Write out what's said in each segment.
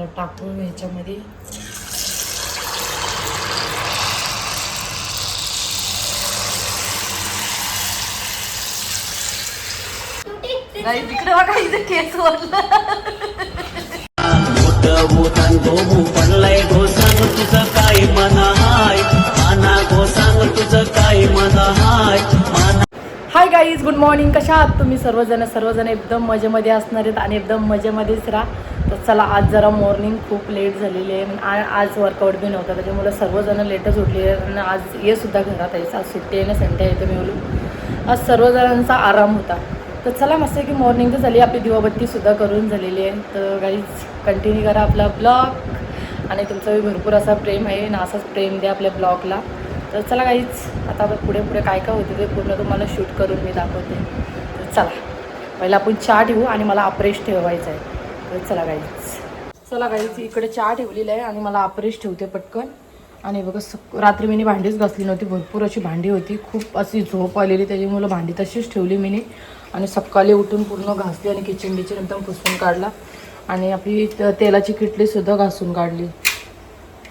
आता टाकू ह्याच्यामध्ये. तिकडे बघा इथे केस पडलाय गो सांग तुझं काय मना हाय माना गो सांग तुझं काय मना hi hi guys good morning कशा आहात तुम्ही? सर्वजण सर्वजण एकदम मजेमध्ये असणार आहेत आणि एकदम मजेमध्येच राहा. तर चला आज जरा मॉर्निंग खूप लेट झालेली आहे. आणि आज वर्कआउट बी नव्हता. त्याच्यामुळे सर्वजण लेटच उठले आणि आज ये सुद्धा घरात आहे आज सुट्टी आहे ना संडे आहे तर मी बोलू. आज सर्वजणांचा आराम होता. तर चला मस्त आहे की मॉर्निंग तर झाली. आपली दिवाबत्तीसुद्धा करून झालेली आहे. तर गाईज कंटिन्यू करा आपला ब्लॉग आणि तुमचा भरपूर असा प्रेम आहे. ना असाच प्रेम द्या आपल्या ब्लॉगला तर चला काहीच आता आपण पुढे पुढे काय काय होते ते पूर्ण तुम्हाला शूट करून मी दाखवते. तर चला पहिला आपण चहा ठेवू आणि मला अप्रेश ठेवायचा आहे. तर चला गाईच चला गाईच इकडे चहा ठेवलेला आहे आणि मला अपरेश ठेवते पटकन. आणि बघा सक रात्री मी भांडीच घासली नव्हती. भरपूर अशी भांडी होती. खूप अशी झोप आलेली त्याच्यामुळे भांडी तशीच ठेवली मी आणि सकाळी उठून पूर्ण घासली आणि किचन बिचन एकदम पुसून काढला. आणि आपली त- तेलाची किटलीसुद्धा घासून काढली.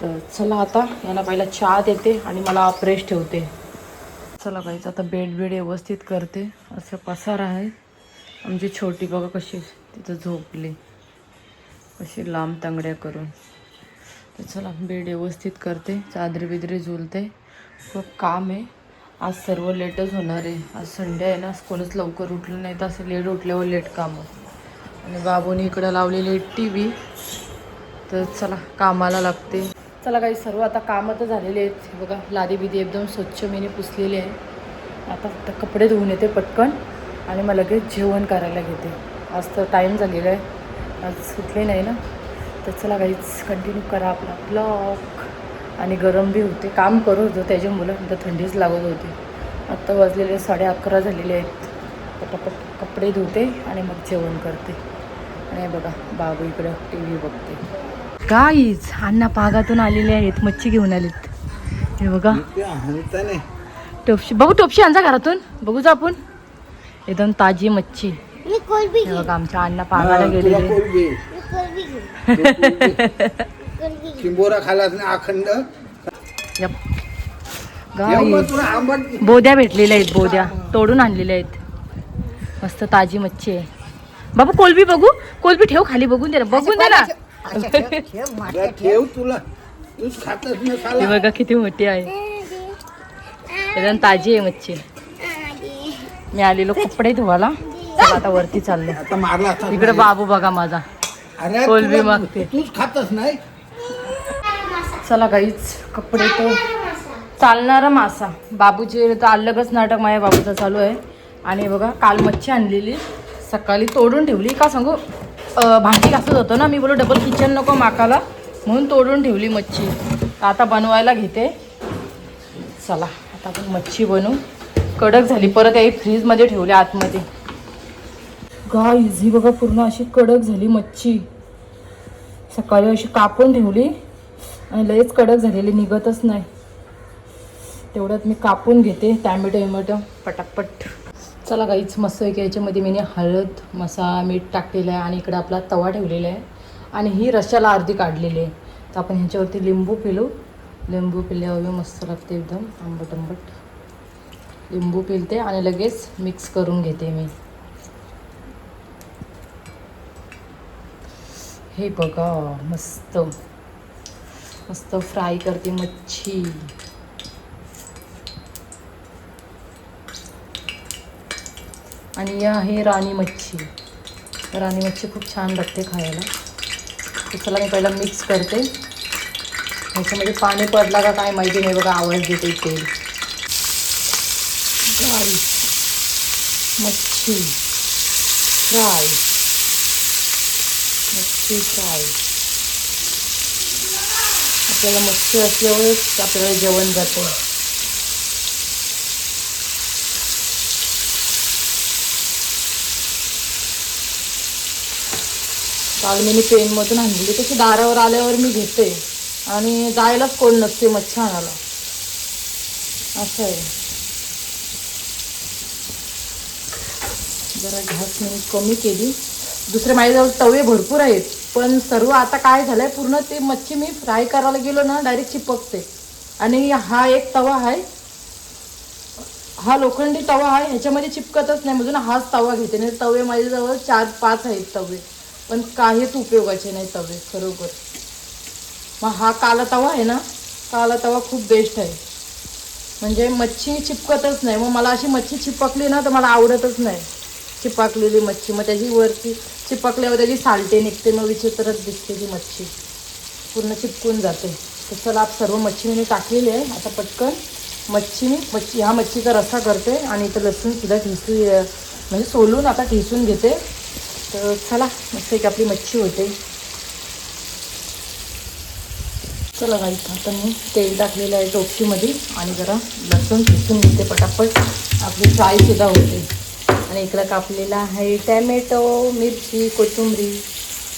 तर चला आता यांना पहिला चहा देते आणि मला अप्रेश ठेवते. चला बाईच आता बेड बेड व्यवस्थित करते. असं पसार आहे. आमची छोटी बघा कशी तिथं झोपली. अशी लांब तांगड्या करून. तर चला बेड व्यवस्थित करते. चादरी बिदरी झुलते. खूप काम आहे. आज सर्व लेटच होणार आहे. आज संडे आहे ना कोणीच लवकर उठलं नाही. तर असं लेट उठल्यावर लेट कामं आणि बाबूने इकडं लावलेली टी व्ही तर चला कामाला लागते. चला काही सर्व आता कामं तर झालेले आहेत. बघा लादी बिदी एकदम स्वच्छ मीने पुसलेली आहे. आता फक्त कपडे धुवून येते पटकन. आणि मला लगेच जेवण करायला घेते. आज तर टाईम झालेला आहे. आज सुटले नाही ना? तर चला काहीच कंटिन्यू करा आपला ब्लॉग आणि गरम बी होते. काम करत होतं त्याच्यामुळं तर थंडीच लागत होती. आत्ता वाजलेले साडे अकरा झालेले आहेत. पटापट कपडे धुते आणि मग जेवण करते. आणि बघा बाबू इकडं टी व्ही बघते. काहीच अण्णा पागातून आलेले आहेत. मच्छी घेऊन आलेत. हे बघा. टोपशी बघू टोपशी आणजा घरातून. बघूच आपण. एकदम ताजी मच्छी. मी कोलबी हे बघा आमच्या अण्णा पागाला गेलेले. मी कोलबी घेऊ कोलबी चिंबोरा खालास ना अखंड. यप. तुला आंबट बोद्या भेटलेल्या आहेत बोद्या. तोडून आणलेल्या आहेत. मस्त ताजी मच्छी आहे. बाबा कोलबी बघू. कोलबी ठेव खाली बघून दे ना बघून दे ना. ठेव तुला. तूच खातच ना ही साला बघा किती मोठी आहे. एकदम ताजी आहे मच्छी. मी आलेलो कपडे धुवाला चला आता वरती चालले. आता मारला असता इकडे बाबू बघा माझा. अरे कोलबी तुला- मागते. तूच खातच नाही? चला काहीच कपडे तो. चालणारा मासा. बाबूचे तर अलगच नाटक माझ्या बाबूचं चालू आहे. आणि बघा काल मच्छी आणलेली. सकाळी तोडून ठेवली. का सांगू? अं, भांडी घासत होतो ना मी बोलो डबल किचन नको माकाला. म्हणून तोडून ठेवली मच्छी. तर आता बनवायला घेते. चला आता आपण मच्छी बनवू. कडक झाली. परत आई फ्रीजमध्ये ठेवली आतमध्ये. गाईज ही बघा पूर्ण अशी कडक झाली मच्छी. सकाळी अशी कापून ठेवली आणि लयच कडक झालेली निघतच नाही. तेवढ्यात मी कापून घेते टॅमॅटो विमॅटो पटापट. चला गाईच मस्त आहे की याच्यामध्ये मी हळद मसाला मीठ टाकलेलं आहे आणि इकडं आपला तवा ठेवलेला आहे. आणि ही रशाला अर्धी काढलेली आहे. तर आपण ह्याच्यावरती लिंबू पिलू. लिंबू पिल्यावर मस्त लागते एकदम आंबट आंबट. लिंबू पिलते आणि लगेच मिक्स करून घेते मी. हे बघा मस्त. मस्त फ्राय करते मच्छी. आणि या आहे राणी मच्छी. राणी मच्छी खूप छान लागते खायला. त्याला मी पहिला मिक्स करते. ह्याच्यामध्ये पाणी पडला का काय माहिती नाही बघा आवाज देते तेल फ्राय मच्छी. फ्राय मच्छी फ्राय आपल्याला मच्छी असल्यावरच आपल्याला जेवण जातं काल मी पेनमधून आणलेली तशी दारावर आल्यावर मी घेते. आणि जायलाच कोण नसते मच्छी आणायला. असं आहे. जरा घास मी कमी केली. दुसरे माझ्याजवळ तवे भरपूर आहेत. पण सर्व आता काय झालंय पूर्ण ते मच्छी मी फ्राय करायला गेलो ना डायरेक्ट चिपकते. आणि हा एक तवा आहे. हा लोखंडी तवा आहे ह्याच्यामध्ये चिपकतच नाही. म्हणून हाच तवा घेते. नाही तवे माझ्याजवळ चार पाच आहेत तवे. पण काहीच उपयोगाचे नाही तवे खरोखर. मग हा काला तवा आहे ना काला तवा खूप बेस्ट आहे. म्हणजे मच्छी चिपकतच नाही. मग मला अशी मच्छी चिपकली ना तर मला आवडतच नाही. चिपकलेली मच्छी. मग त्याची वरती चिपकल्यावर त्याची सालटे निघते मग विचित्रच दिसते ती मच्छी. पूर्ण चिपकून जाते. तर चला आप सर्व मच्छी मी टाकलेली आहे. आता पटकन मच्छी मी मच्छी ह्या मच्छीचा रस्सा करते आणि इथं लसूणसुद्धा ठिसू म्हणजे सोलून आता ठिसून घेते. तर चला मस्त एक आपली मच्छी होते. चला बाई आता मी तेल टाकलेलं आहे टोपशीमध्ये आणि जरा लसूण ठिसून घेते पटापट. आपली फ्रायसुद्धा होते. आणि इकडं कापलेला आहे टॅमॅटो मिरची कोथिंबरी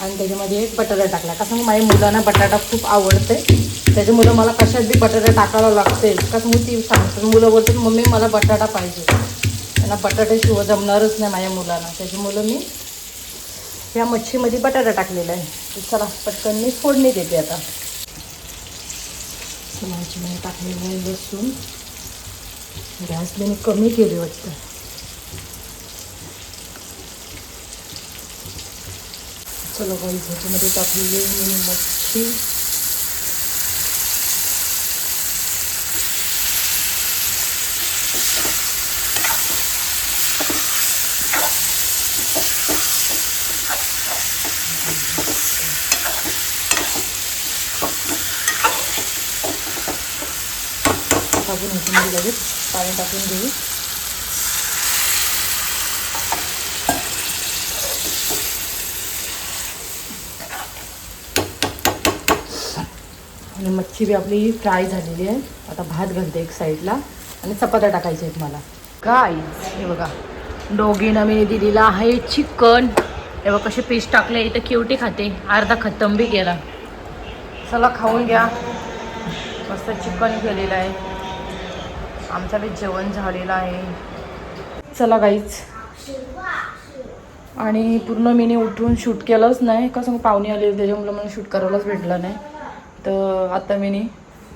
आणि त्याच्यामध्ये एक बटाटा टाकला. कसं मग माझ्या मुलांना बटाटा खूप आवडते. त्याच्यामुळं मला कशात बी बटाटा टाकायला लागते कसं मग ती सांगतात मुलं बोलतात मम्मी मला बटाटा पाहिजे. त्यांना बटाट्याशिवाय जमणारच नाही माझ्या मुलांना. त्याच्यामुळं मी या मच्छीमध्ये बटाटा टाकलेला आहे. चला पटकन मी फोडणी देते आता. मच्छीमध्ये टाकलेलं आहे लसूण. गॅस मी कमी केली वाटतं. चलो काही ह्याच्यामध्ये टाकलेली मी मच्छी। टाकून ह्याच्यामध्ये लगेच पाणी टाकून घेऊ आणि मच्छी बी आपली फ्राय झालेली आहे. आता भात घालते एक साईडला. आणि चपात्या टाकायच्या आहेत मला. काय हे बघा. डोगीनं मी दिलेला आहे चिकन. हे बघा कसे पीस टाकले. इथं केवटी खाते. अर्धा खतम बी गेला चला खाऊन घ्या. मस्त चिकन केलेलं आहे. आमचं बी जेवण झालेलं आहे. चला गाईच आणि पूर्ण मीने उठून शूट केलंच नाही. कसं पाहुणे आले त्याच्यामुळे मला शूट करायलाच भेटलं नाही. तर आता मी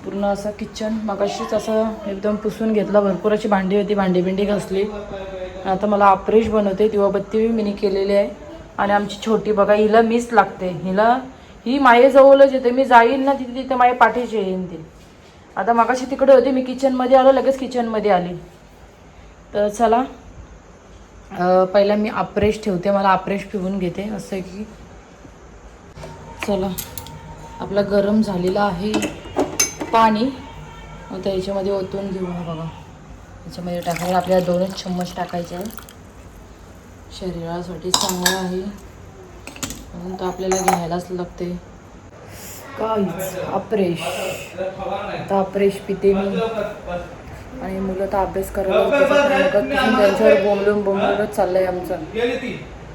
पूर्ण असं किचन मगाशीच असं एकदम पुसून घेतलं. भरपूर अशी भांडी होती भांडी बिंडी घासली आता मला आपरेश बनवते. दिवाबत्ती मी केलेली आहे. आणि आमची छोटी बघा हिला मीच लागते. हिला ही मायेजवळच येते. मी जाईन ना तिथे तिथे माझ्या पाठीशी येईन ती. आता मगाशी तिकडे होते. मी किचनमध्ये आलो लगेच किचनमध्ये आली. तर चला. पहिला मी आपरेश ठेवते. मला आपरेश पिऊन घेते. असं आहे की. चला. आपला गरम झालेला आहे पाणी. आता याच्यामध्ये ओतून घेऊ हा बघा. याच्यामध्ये टाकायला आपल्याला दोनच चम्मच टाकायचे आहे शरीरासाठी चांगलं आहे. म्हणून तर आपल्याला घ्यायलाच लागते. काहीच. अप्रेश. आता अप्रेश पिते मी. आणि मुलं तर अभ्यास करायला त्यांच्यावर बोंबलून बोंबलूनच चाललंय आमचं.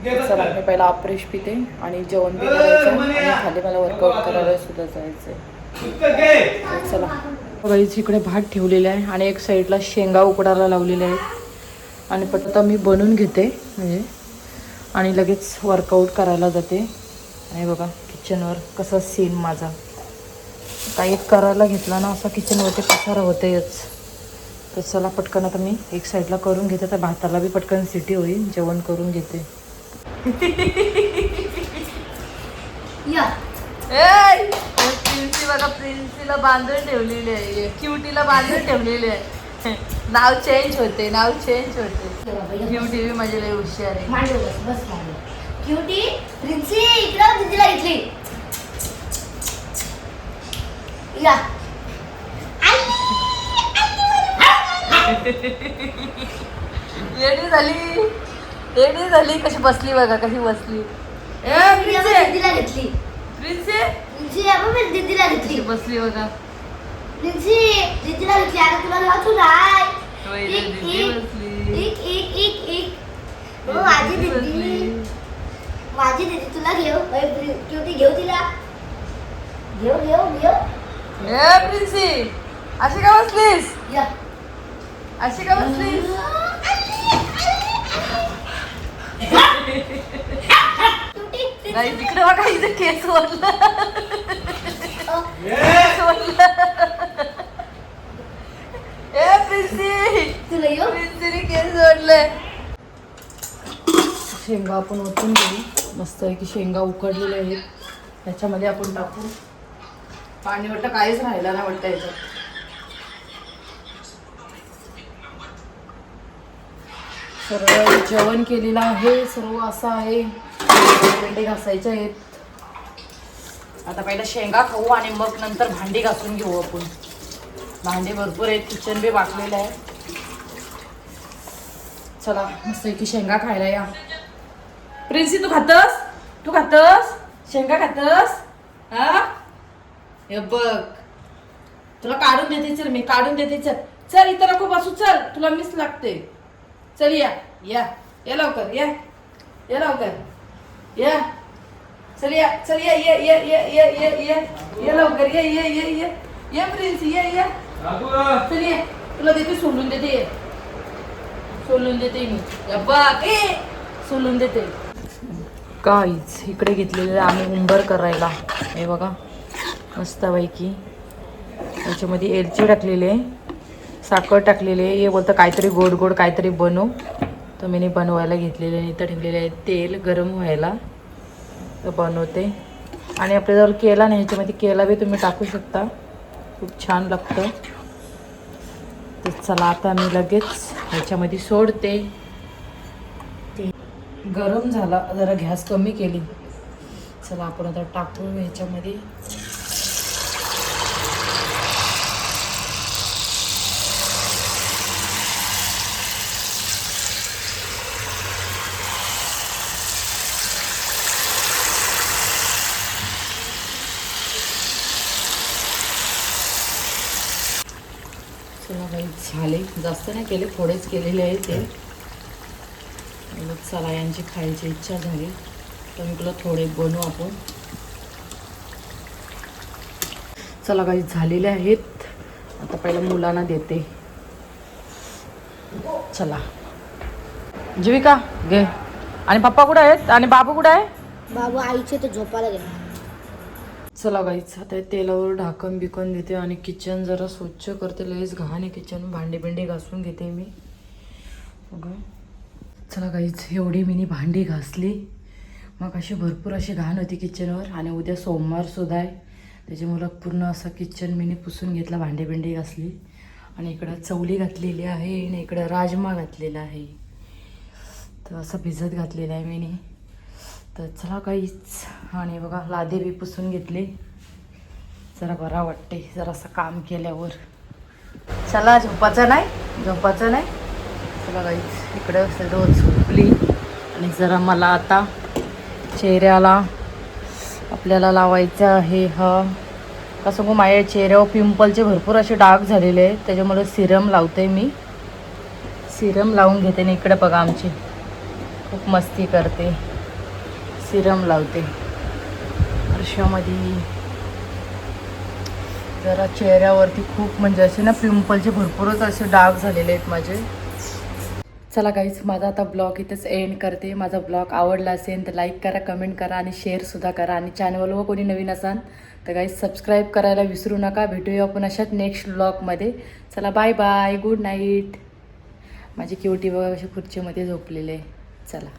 चला मी पहिला अप्रेश पिते आणि जेवण बी करायचं आणि खाली मला वर्कआउट करायला सुद्धा जायचंय. चला. गाईच इकडे भात ठेवलेला आहे आणि एक साईडला शेंगा उकडायला लावलेल्या आहेत. आणि पटकन मी बनवून घेते म्हणजे. आणि लगेच वर्कआउट करायला जाते. आणि बघा किचनवर कसा सीन माझा. काही करायला घेतला ना असा किचनवरती पसारा होतेच तर चला पटकन आता मी एक साईडला करून घेते. तर भाताला बी पटकन सिटी होईल जेवण करून घेते. या. प्रिन्सी बघा प्रिन्सीला बांधून ठेवलेली आहे. क्युटीला बांधून ठेवलेली आहे. नाव चेंज होते नाव चेंज होते. क्युटी बी माझी लई हुशार आहे. बस क्युटी प्रिन्सी इकडं या. रेडी झाली? रेडी झाली कशी बसली बघा कशी बसली. ए प्रिन्सी. दीदीला घेतली. प्रिन्सी? आपण मी दीदीला घेतली बसली बघा. प्रिन्सी दीदीला घेतली. आता तुला घातू नाही एक, एक. एक एक एक हो माझी दीदी. माझी दीदी तुला घेऊ? क्युटी घेऊ तिला? घेऊ घेऊ घेऊ. ए प्रिन्सी अशी का बसलीस? या. अशी का बसलीस? गाई तिकडे बघा इथे केस ओढलं. ए प्रिन्सी. तुला येऊ प्रिन्सीने केस ओढले शेंगा आपण ओतून घेऊ. मस्त आहे की शेंगा उकडलेल्या आहेत. त्याच्यामध्ये आपण टाकू. पाणी वाटतं काहीच राहिलं नाही वाटतं याच्यात. सर्व जेवण केलेलं आहे सर्व असं आहे. भांडे घासायचे आहेत. आता पहिला शेंगा खाऊ आणि मग नंतर भांडी घासून घेऊ आपण. भांडे भरपूर आहेत किचन बी वाटलेलं आहे. चला मस्त की शेंगा खायला या. प्रिन्सी तू खातस? तू खातस? शेंगा खातस? हा? हे बघ. तुला काढून देते चल मी काढून देते चल. चल इथं नको बसू चल. तुला मिस लागते. चल या या. या लवकर या. या लवकर. या. चल या चल या ये ये ये ये ये ये. ये लवकर ये ये ये ये. ये प्रिन्स ये ये. चल ये. तुला देते सोडून देते ये. सोलून देते मी. या बघ ए सोलून देते. काहीच इकडे घेतलेले आम्ही उंबर करायला. हे बघा मस्तपैकी. त्याच्यामध्ये एलची टाकलेली आहे. साखर टाकलेली आहे. हे बोलतं काहीतरी गोड गोड काहीतरी बनव. तर मी बनवायला घेतलेले आहे इथं ठेवलेले आहे. तेल गरम व्हायला तर बनवते. आणि आपल्याजवळ केला नाही ह्याच्यामध्ये केला बी तुम्ही टाकू शकता. खूप छान लागतं. तर चला आता मी लगेच ह्याच्यामध्ये सोडते. ते गरम झाला जरा गॅस कमी केली. चला आपण आता टाकू ह्याच्यामध्ये चला काही झाले जास्त नाही केले थोडेच केलेले आहे ते. चला यांची खायची इच्छा झाली. तर मी तुला थोडे बनवू आपण. चला काही झालेले आहेत. आता पहिलं मुलांना देते. चला. जीविका घे. आणि पप्पा कुठे आहेत? आणि बाबू कुठे आहे? बाबू आईचे तर झोपायला गेला चला गाईच आता तेलावर ढाकण बिकन देते आणि किचन जरा स्वच्छ करते. लगेच घाण आहे किचन भांडी बिंडी घासून घेते मी. बघा. चला गाईच एवढी मी भांडी घासली. मग अशी भरपूर अशी घाण होती किचनवर आणि उद्या सोमवार सुद्धा आहे. त्याच्यामुळं पूर्ण असं किचन मीने पुसून घेतला भांडी बिंडी घासली. आणि इकडं चवली घातलेली आहे. आणि इकडं राजमा घातलेला आहे. तर असं भिजत घातलेलं आहे मीने. तर चला काहीच आणि बघा लादे बी पुसून घेतले. जरा बरा वाटते जरासं काम केल्यावर. चला झोपाचं नाही? झोपाचं नाही? चला काहीच इकडं सर्व झोपली. आणि जरा मला आता चेहऱ्याला आपल्याला लावायचं आहे हा. कसं गो माझ्या चेहऱ्यावर पिंपलचे भरपूर असे डाग झालेले आहेत. त्याच्यामुळे सिरम लावते मी. सिरम लावून घेते आणि इकडे बघा आमची. खूप मस्ती करते. सिरम लावते. वर्षामध्ये जरा चेहऱ्यावरती खूप म्हणजे असे ना पिंपलचे भरपूरच असे डार्क झालेले आहेत माझे. चला काहीच माझा आता ब्लॉग इथेच एंड करते. माझा ब्लॉग आवडला असेल तर लाईक करा कमेंट करा आणि शेअरसुद्धा करा. आणि चॅनलवर कोणी नवीन असाल तर काही सबस्क्राईब करायला विसरू नका. भेटूया आपण अशाच नेक्स्ट ब्लॉगमध्ये चला बाय बाय गुड नाईट माझी क्युटी बघा अशा खुर्चीमध्ये झोपलेले आहे. चला.